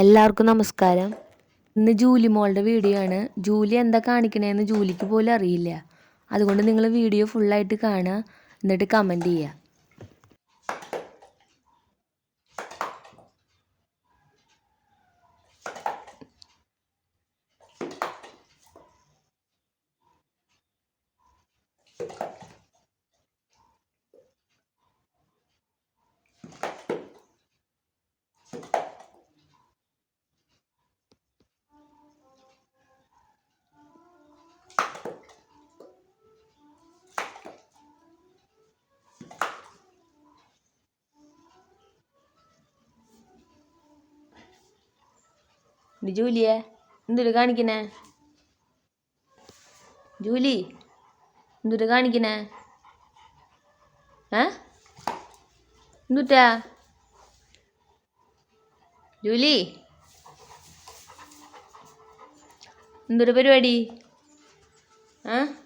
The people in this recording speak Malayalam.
എല്ലാവർക്കും നമസ്കാരം. ഇന്ന് ജൂലി മോളുടെ വീഡിയോ ആണ്. ജൂലി എന്താ കാണിക്കണേന്ന് ജൂലിക്ക് പോലും അറിയില്ല. അതുകൊണ്ട് നിങ്ങൾ വീഡിയോ ഫുള്ളായിട്ട് കാണുക. എന്നിട്ട് കമന്റ് ചെയ്യുക. ജൂലിയെ എന്തൊരു കാണിക്കണേ? ജൂലി എന്തൊരു കാണിക്കണേ? ഏ? എന്തുട്ടാ? ജൂലി എന്തൊരു പരിപാടി? ആ